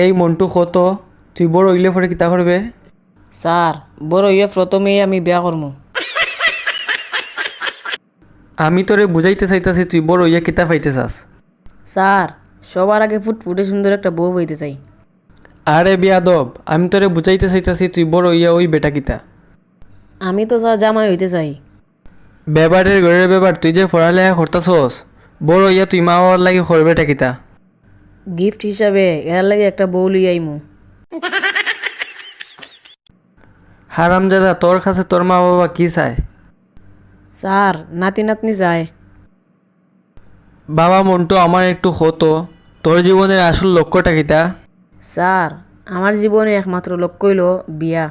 এই মন্টু কত? তুই বড় হইলে পরে কিতা করবে স্যার বড় ইয়ে প্রথমেই আমি বিয়া করব আমি তোরে বুঝাইতে চাইতাছি তুই বড় হইয়া কিতা পাইতে চাস। স্যার সবার আগে ফুটফুটে সুন্দর একটা বউ হইতে চাই। আরে বিয়াদব আমি তোরে বুঝাইতে চাইতাছি তুই বড় হইয়া ওই বেটা কিতা। আমি তো স্যার জামাই হইতে চাই। বেবারের ঘরের বেবার তুই যে পড়ালেখা করতাছস বড় হইয়া তুই মা বাবার লাগে করবেটা কিতা। গিফট হিসাবে এর লাগে একটা বউ লই আইমু। হারামজাদা তোর কাছে তোর মা বাবা কি চায়? স্যার নাতি নাতনি চায়। বাবা মন্টু আমার একটু হতো তোর জীবনের আসল লক্ষ্যটা কিতা? স্যার আমার জীবনে একমাত্র লক্ষ্য হইল বিয়া।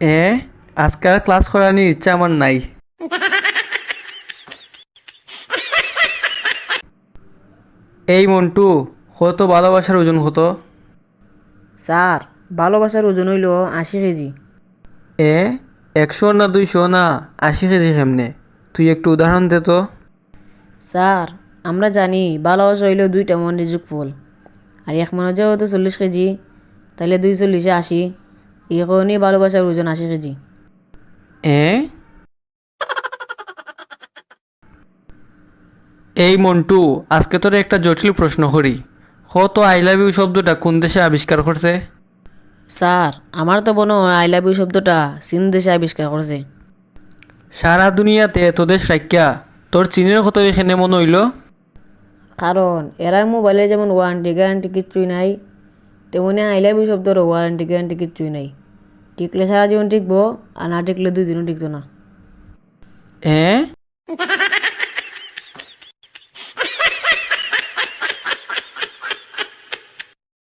এ আজকাল ক্লাস করানোর ইচ্ছা আমার নাই। এই মন্টু কত ভালোবাসার ওজন হতো? স্যার ভালোবাসার ওজন হইল আশি কেজি। এ একশো না দুইশো না আশি কেজি কেমনে? তুই একটু উদাহরণ দে তো। স্যার আমরা জানি ভালোবাসা হইল দুইটা মনের ফল আর এক মনে যেহেতু চল্লিশ কেজি তাহলে দুই চল্লিশে আশি। কারণেই ভালোবাসার ওজন আশি কেজি। এ? এই মন্টু আজকে তোর একটা জটিল প্রশ্ন করি। কত আই লাভ ইউ শব্দটা কোন দেশে আবিষ্কার করছে? স্যার আমার তো মনে হয় আই লাভ ইউ শব্দটা চীন দেশে আবিষ্কার করছে। সারা দুনিয়াতে এত তোদের সাক্ষা তোর চীনের কত এখানে মনে হইল? কারণ এরার মোবাইলে যেমন ওয়ারেন্টি গ্যারান্টি কিচ্ছুই নাই তেমনি আই লাভ ইউ শব্দরও ওয়ারেন্টি গ্যারান্টি কিচ্ছুই নাই। টিকলে সারা জীবন টিকবো আর না টিকলে দুই দিনও টিকতো না। হ্যাঁ?